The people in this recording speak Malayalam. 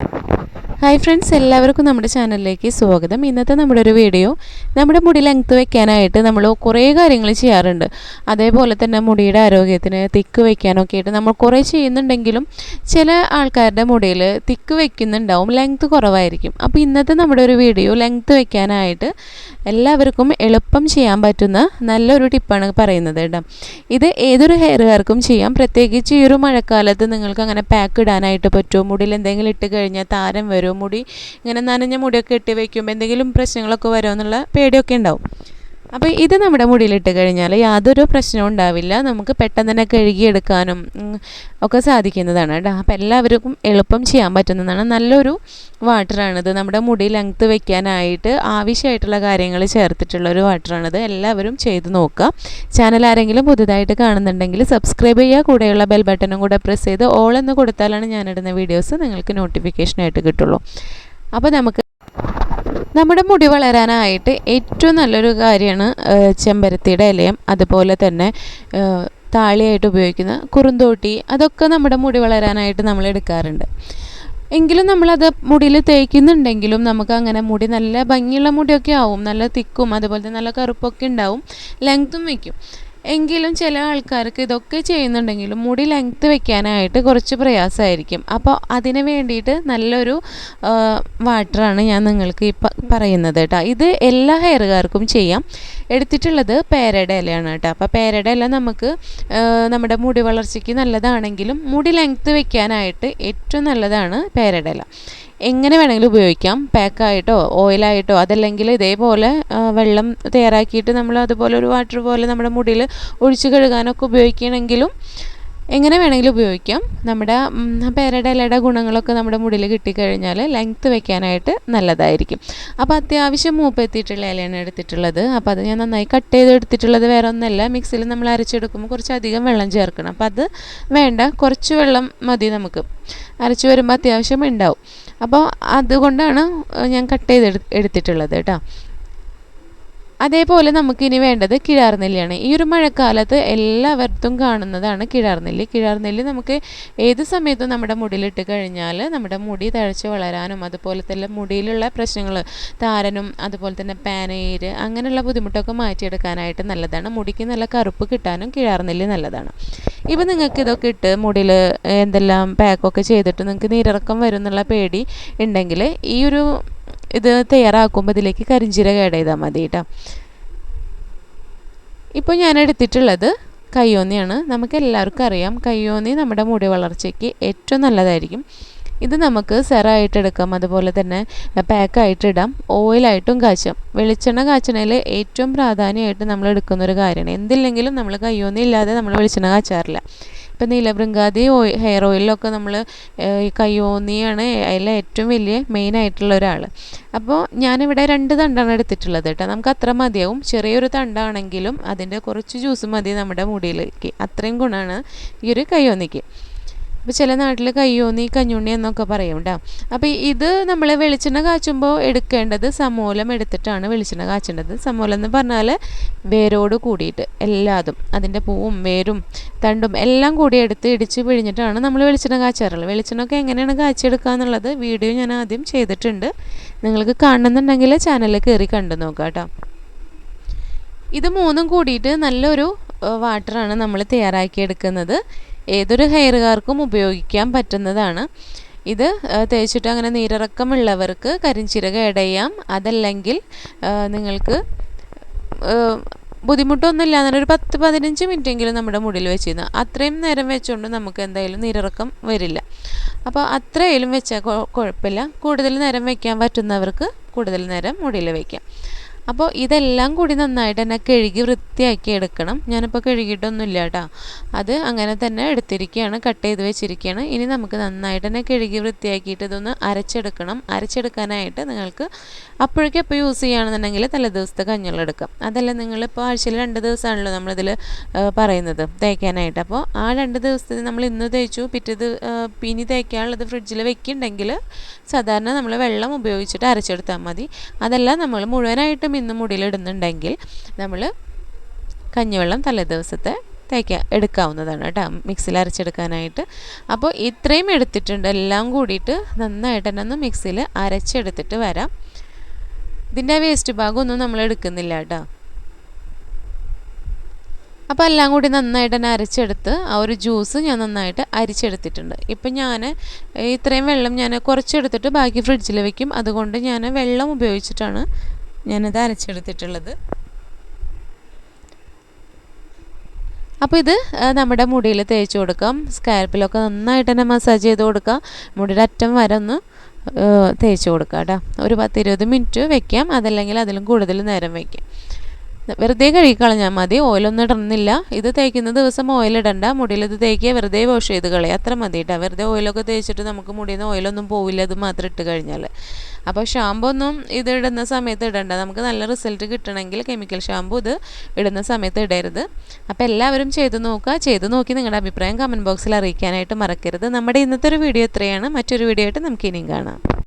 you ഹായ് ഫ്രണ്ട്സ് എല്ലാവർക്കും നമ്മുടെ ചാനലിലേക്ക് സ്വാഗതം. ഇന്നത്തെ നമ്മുടെ ഒരു വീഡിയോ നമ്മുടെ മുടി ലെങ്ത്ത് വെക്കാനായിട്ട് നമ്മൾ കുറേ കാര്യങ്ങൾ ചെയ്യാറുണ്ട്. അതേപോലെ തന്നെ മുടിയുടെ ആരോഗ്യത്തിന് തിക്ക് വെക്കാനൊക്കെ ആയിട്ട് നമ്മൾ കുറേ ചെയ്യുന്നുണ്ടെങ്കിലും ചില ആൾക്കാരുടെ മുടിയിൽ തിക്ക് വയ്ക്കുന്നുണ്ടാവും ലെങ്ത്ത് കുറവായിരിക്കും. അപ്പോൾ ഇന്നത്തെ നമ്മുടെ ഒരു വീഡിയോ ലെങ്ത്ത് വയ്ക്കാനായിട്ട് എല്ലാവർക്കും എളുപ്പം ചെയ്യാൻ പറ്റുന്ന നല്ലൊരു ടിപ്പാണ് പറയുന്നത് കേട്ടോ. ഇത് ഏതൊരു ഹെയർകാർക്കും ചെയ്യാം. പ്രത്യേകിച്ച് ഈ ഒരു മഴക്കാലത്ത് നിങ്ങൾക്ക് അങ്ങനെ പാക്ക് ഇടാനായിട്ട് പറ്റുമോ? മുടിയിൽ എന്തെങ്കിലും ഇട്ട് കഴിഞ്ഞാൽ താരം വരുമോ മുടി ഇങ്ങനെ നനഞ്ഞ മുടിയൊക്കെ കെട്ടി വയ്ക്കുമ്പോൾ എന്തെങ്കിലും പ്രശ്നങ്ങളൊക്കെ വരുമോ എന്നുള്ള പേടിയൊക്കെ ഉണ്ടാവും. അപ്പോൾ ഇത് നമ്മുടെ മുടിയിലിട്ട് കഴിഞ്ഞാൽ യാതൊരു പ്രശ്നവും ഉണ്ടാവില്ല. നമുക്ക് പെട്ടെന്ന് തന്നെ കഴുകിയെടുക്കാനും ഒക്കെ സാധിക്കുന്നതാണ് കേട്ടോ. അപ്പോൾ എല്ലാവർക്കും എളുപ്പം ചെയ്യാൻ പറ്റുന്നതാണ്. നല്ലൊരു വാട്ടറാണിത് നമ്മുടെ മുടി ലെങ്ത്ത് വെക്കാനായിട്ട് ആവശ്യമായിട്ടുള്ള കാര്യങ്ങൾ ചേർത്തിട്ടുള്ള ഒരു വാട്ടറാണിത് എല്ലാവരും ചെയ്ത് നോക്കുക. ചാനൽ ആരെങ്കിലും പുതുതായിട്ട് കാണുന്നുണ്ടെങ്കിൽ സബ്സ്ക്രൈബ് ചെയ്യുക. കൂടെയുള്ള ബെൽ ബട്ടണും കൂടെ പ്രസ് ചെയ്ത് ഓൾ എന്ന് കൊടുത്താലാണ് ഞാനിടുന്ന വീഡിയോസ് നിങ്ങൾക്ക് നോട്ടിഫിക്കേഷനായിട്ട് കിട്ടുള്ളൂ. അപ്പോൾ നമുക്ക് നമ്മുടെ മുടി വളരാനായിട്ട് ഏറ്റവും നല്ലൊരു കാര്യമാണ് ചെമ്പരത്തിയുടെ ഇലയും അതുപോലെ തന്നെ താളിയായിട്ട് ഉപയോഗിക്കുന്ന കുറുന്തോട്ടി അതൊക്കെ നമ്മുടെ മുടി വളരാനായിട്ട് നമ്മൾ എടുക്കാറുണ്ട്. എങ്കിലും നമ്മളത് മുടിയിൽ തേക്കുന്നുണ്ടെങ്കിലും നമുക്ക് അങ്ങനെ മുടി നല്ല ഭംഗിയുള്ള മുടിയൊക്കെ ആവും നല്ല തിക്കും അതുപോലെ നല്ല കറുപ്പൊക്കെ ഉണ്ടാവും ലെങ്ത്തും വയ്ക്കും. എങ്കിലും ചില ആൾക്കാർക്ക് ഇതൊക്കെ ചെയ്യുന്നുണ്ടെങ്കിലും മുടി ലെങ്ത്ത് വെക്കാനായിട്ട് കുറച്ച് പ്രയാസമായിരിക്കും. അപ്പോൾ അതിന് വേണ്ടിയിട്ട് നല്ലൊരു വാട്ടറാണ് ഞാൻ നിങ്ങൾക്ക് ഇപ്പം പറയുന്നത് കേട്ടോ. ഇത് എല്ലാ ഹെയറുകാർക്കും ചെയ്യാം. എടുത്തിട്ടുള്ളത് പേരയുടെ ഇലയാണ് കേട്ടോ. അപ്പോൾ പേരയുടെ ഇല നമുക്ക് നമ്മുടെ മുടി വളർച്ചയ്ക്ക് നല്ലതാണെങ്കിലും മുടി ലെങ്ത്ത് വെക്കാനായിട്ട് ഏറ്റവും നല്ലതാണ് പേരയുടെ ഇല. എങ്ങനെ വേണമെങ്കിലും ഉപയോഗിക്കാം. പാക്കായിട്ടോ ഓയിലായിട്ടോ അതല്ലെങ്കിൽ ഇതേപോലെ വെള്ളം തയ്യാറാക്കിയിട്ട് നമ്മൾ അതുപോലെ ഒരു വാട്ടർ പോലെ നമ്മുടെ മുടിയിൽ ഒഴിച്ച് കഴുകാനൊക്കെ ഉപയോഗിക്കണമെങ്കിലും എങ്ങനെ വേണമെങ്കിലും ഉപയോഗിക്കാം. നമ്മുടെ പേരയുടെ ഇലയുടെ ഗുണങ്ങളൊക്കെ നമ്മുടെ മുടിയിൽ കിട്ടിക്കഴിഞ്ഞാൽ ലെങ്ത്ത് വെക്കാനായിട്ട് നല്ലതായിരിക്കും. അപ്പോൾ അത്യാവശ്യം മൂപ്പെത്തിയിട്ടുള്ള ഇലയാണ് എടുത്തിട്ടുള്ളത്. അപ്പോൾ അത് ഞാൻ നന്നായി കട്ട് ചെയ്ത് എടുത്തിട്ടുള്ളത് വേറെ ഒന്നല്ല. മിക്സിയിൽ നമ്മൾ അരച്ചെടുക്കുമ്പോൾ കുറച്ചധികം വെള്ളം ചേർക്കണം. അപ്പോൾ അത് വേണ്ട കുറച്ച് വെള്ളം മതി നമുക്ക്. അരച്ച് വരുമ്പോൾ അത്യാവശ്യം ഉണ്ടാവും. അപ്പോൾ അതുകൊണ്ടാണ് ഞാൻ കട്ട് ചെയ്ത് എടുത്തിട്ടുള്ളത് കേട്ടോ. അതേപോലെ നമുക്കിനി വേണ്ടത് കിഴാർനെല്ലിയാണ് ഈ ഒരു മഴക്കാലത്ത് എല്ലാവർക്കും കാണുന്നതാണ് കിഴാർനെല്ലി കിഴാർനെല്ലി നമുക്ക് ഏത് സമയത്തും നമ്മുടെ മുടിയിലിട്ട് കഴിഞ്ഞാൽ നമ്മുടെ മുടി തഴച്ച് വളരാനും അതുപോലെ തന്നെ മുടിയിലുള്ള പ്രശ്നങ്ങൾ താരനും അതുപോലെ തന്നെ പാനീര് അങ്ങനെയുള്ള ബുദ്ധിമുട്ടൊക്കെ മാറ്റിയെടുക്കാനായിട്ട് നല്ലതാണ്. മുടിക്ക് നല്ല കറുപ്പ് കിട്ടാനും കിഴാർനെല്ലി നല്ലതാണ്. ഇപ്പം നിങ്ങൾക്ക് ഇതൊക്കെ ഇട്ട് മുടിയിൽ എന്തെല്ലാം പാക്കൊക്കെ ചെയ്തിട്ട് നിങ്ങൾക്ക് നീരിറക്കം വരും എന്നുള്ള പേടി ഉണ്ടെങ്കിൽ ഈ ഒരു ഇത് തയ്യാറാക്കുമ്പോൾ ഇതിലേക്ക് കരിഞ്ചീരക ആഡ് ചെയ്താൽ മതി കേട്ടോ ഇപ്പോൾ ഞാൻ എടുത്തിട്ടുള്ളത് കയ്യോന്നിയാണ്. നമുക്ക് എല്ലാവർക്കും അറിയാം കയ്യോന്നി നമ്മുടെ മുടി വളർച്ചയ്ക്ക് ഏറ്റവും നല്ലതായിരിക്കും. ഇത് നമുക്ക് സെറായിട്ട് എടുക്കാം. അതുപോലെ തന്നെ പാക്കായിട്ടിടാം ഓയിലായിട്ടും കാച്ചാം. വെളിച്ചെണ്ണ കാച്ചണയിൽ ഏറ്റവും പ്രാധാന്യമായിട്ട് നമ്മൾ എടുക്കുന്ന ഒരു കാര്യമാണ്. എന്തില്ലെങ്കിലും നമ്മൾ കയ്യോന്നി ഇല്ലാതെ നമ്മൾ വെളിച്ചെണ്ണ കാച്ചാറില്ല. ഇപ്പം നീലഭൃങ്കാതി ഓയിൽ ഹെയർ ഓയിലൊക്കെ നമ്മൾ ഈ കയ്യോന്നിയാണ് അതിലെ ഏറ്റവും വലിയ മെയിൻ ആയിട്ടുള്ള ഒരാൾ. അപ്പോൾ ഞാനിവിടെ രണ്ട് തണ്ടാണ് എടുത്തിട്ടുള്ളത് കേട്ടോ. നമുക്ക് അത്ര മതിയാവും. ചെറിയൊരു തണ്ടാണെങ്കിലും അതിന്റെ കുറച്ച് ജ്യൂസ് മതി നമ്മുടെ മുടിയിലേക്ക്. അത്രയും ഗുണമാണ് ഈ ഒരു കയ്യോന്നിക്ക് ഇപ്പോൾ ചില നാട്ടിൽ കയ്യോന്നി കഞ്ഞുണ്ണി എന്നൊക്കെ പറയും കേട്ടോ അപ്പോൾ ഇത് നമ്മൾ വെളിച്ചെണ്ണ കാച്ചുമ്പോൾ എടുക്കേണ്ടത് സമൂലം എടുത്തിട്ടാണ് വെളിച്ചെണ്ണ കാച്ചേണ്ടത്. സമൂലം എന്ന് പറഞ്ഞാൽ വേരോട് കൂടിയിട്ട് എല്ലാതും അതിന്റെ പൂവും വേരും തണ്ടും എല്ലാം കൂടി എടുത്ത് ഇടിച്ച് പിഴിഞ്ഞിട്ടാണ് നമ്മൾ വെളിച്ചെണ്ണ കാച്ചാറുള്ളത്. വെളിച്ചെണ്ണ ഒക്കെ എങ്ങനെയാണ് കാച്ചെടുക്കുക എന്നുള്ളത് വീഡിയോ ഞാൻ ആദ്യം ചെയ്തിട്ടുണ്ട്. നിങ്ങൾക്ക് കാണുന്നുണ്ടെങ്കിൽ ചാനലിൽ കയറി കണ്ടു നോക്കാം കേട്ടോ ഇത് മൂന്നും കൂടിയിട്ട് നല്ലൊരു വാട്ടറാണ് നമ്മൾ തയ്യാറാക്കിയെടുക്കുന്നത്. ഏതൊരു ഹെയറുകാർക്കും ഉപയോഗിക്കാൻ പറ്റുന്നതാണ്. ഇത് തേച്ചിട്ട് അങ്ങനെ നീരിറക്കമുള്ളവർക്ക് കരിഞ്ചീരക ആഡ് ചെയ്യാം അതല്ലെങ്കിൽ നിങ്ങൾക്ക് ബുദ്ധിമുട്ടൊന്നുമില്ല എന്നാൽ ഒരു പത്ത് പതിനഞ്ച് മിനിറ്റെങ്കിലും നമ്മുടെ മുടിയിൽ വെച്ചിരുന്ന. അത്രയും നേരം വെച്ചുകൊണ്ട് നമുക്ക് എന്തായാലും നീരിറക്കം വരില്ല. അപ്പോൾ അത്രയും വെച്ചാൽ കുഴപ്പമില്ല കൂടുതൽ നേരം വെക്കാൻ പറ്റുന്നവർക്ക് കൂടുതൽ നേരം മുടിയിൽ വയ്ക്കാം അപ്പോൾ ഇതെല്ലാം കൂടി നന്നായിട്ട് തന്നെ കഴുകി വൃത്തിയാക്കി എടുക്കണം. ഞാനിപ്പോൾ കഴുകിയിട്ടൊന്നുമില്ല കേട്ടോ അത് അങ്ങനെ തന്നെ എടുത്തിരിക്കുകയാണ് കട്ട് ചെയ്ത് വെച്ചിരിക്കുകയാണ്. ഇനി നമുക്ക് നന്നായിട്ട് തന്നെ കഴുകി വൃത്തിയാക്കിയിട്ട് ഇതൊന്ന് അരച്ചെടുക്കണം. അരച്ചെടുക്കാനായിട്ട് നിങ്ങൾക്ക് അപ്പോഴേക്കും എപ്പോൾ യൂസ് ചെയ്യുകയാണെന്നുണ്ടെങ്കിൽ തലേ ദിവസത്തെ കഞ്ഞിവെള്ളം എടുക്കാം. അതല്ല നിങ്ങളിപ്പോൾ ആഴ്ചയിൽ രണ്ട് ദിവസമാണല്ലോ നമ്മളിതിൽ പറയുന്നത് തേക്കാനായിട്ട്. അപ്പോൾ ആ രണ്ട് ദിവസത്തിന് നമ്മൾ ഇന്ന് തേച്ചു പിറ്റേത് ഇനി തേക്കാനുള്ളത് ഫ്രിഡ്ജിൽ വെക്കുന്നുണ്ടെങ്കിൽ സാധാരണ നമ്മൾ വെള്ളം ഉപയോഗിച്ചിട്ട് അരച്ചെടുത്താൽ മതി. അതല്ല നമ്മൾ മുഴുവനായിട്ടും ഇന്ന് മുടിയിലിടുന്നുണ്ടെങ്കിൽ നമ്മൾ കഞ്ഞിവെള്ളം തലേദിവസത്തെ തേക്കാൻ എടുക്കാവുന്നതാണ് കേട്ടോ മിക്സിയിൽ അരച്ചെടുക്കാനായിട്ട്. അപ്പോൾ ഇത്രയും എടുത്തിട്ടുണ്ട്. എല്ലാം കൂടിയിട്ട് നന്നായിട്ട് തന്നെ ഒന്ന് മിക്സിയിൽ അരച്ചെടുത്തിട്ട് വരാം. ഇതിന്റെ വേസ്റ്റ് ഭാഗമൊന്നും നമ്മൾ എടുക്കുന്നില്ല കേട്ടോ. അപ്പോൾ എല്ലാം കൂടി നന്നായിട്ട് തന്നെ അരച്ചെടുത്ത് ആ ഒരു ജ്യൂസ് ഞാൻ നന്നായിട്ട് അരിച്ചെടുത്തിട്ടുണ്ട്. ഇപ്പം ഞാൻ ഇത്രയും വെള്ളം ഞാൻ കുറച്ചെടുത്തിട്ട് ബാക്കി ഫ്രിഡ്ജിൽ വെക്കും. അതുകൊണ്ട് ഞാൻ വെള്ളം ഉപയോഗിച്ചിട്ടാണ് ഞാനത് അരച്ചെടുത്തിട്ടുള്ളത്. അപ്പോൾ ഇത് നമ്മുടെ മുടിയിൽ തേച്ച് കൊടുക്കാം. സ്കാൽപ്പിലൊക്കെ നന്നായിട്ട് തന്നെ മസാജ് ചെയ്ത് കൊടുക്കാം. മുടിയുടെ അറ്റം വരെ ഒന്ന് തേച്ച് കൊടുക്കാം കേട്ടോ. ഒരു പത്തിരുപത് മിനിറ്റ് വെക്കാം. അതല്ലെങ്കിൽ അതിലും കൂടുതൽ നേരം വയ്ക്കാം വെറുതെ കഴുകിക്കളഞ്ഞാൽ മതി ഓയിലൊന്നും ഇടുന്നില്ല ഇത് തേക്കുന്ന ദിവസം ഓയിലിടണ്ട മുടിയിൽ ഇത് തേക്കുക വെറുതെ വാഷ് ചെയ്ത് കളയുക അത്ര മതി കേട്ടോ വെറുതെ ഓയിലൊക്കെ തേച്ചിട്ട് നമുക്ക് മുടിയിൽ നിന്ന് ഓയിലൊന്നും പോവില്ല അത് മാത്രം ഇട്ട് കഴിഞ്ഞാൽ അപ്പോൾ ഷാമ്പു ഒന്നും ഇത് ഇടുന്ന സമയത്ത് ഇടണ്ട. നമുക്ക് നല്ല റിസൾട്ട് കിട്ടണമെങ്കിൽ കെമിക്കൽ ഷാമ്പു ഇത് ഇടുന്ന സമയത്ത് ഇടരുത്. അപ്പോൾ എല്ലാവരും ചെയ്ത് നോക്കുക. ചെയ്ത് നോക്കി നിങ്ങളുടെ അഭിപ്രായം കമന്റ് ബോക്സിൽ അറിയിക്കാനായിട്ട് മറക്കരുത്. നമ്മുടെ ഇന്നത്തെ ഒരു വീഡിയോ ഇത്രയാണ്. മറ്റൊരു വീഡിയോ ആയിട്ട് നമുക്ക് ഇനിയും കാണാം.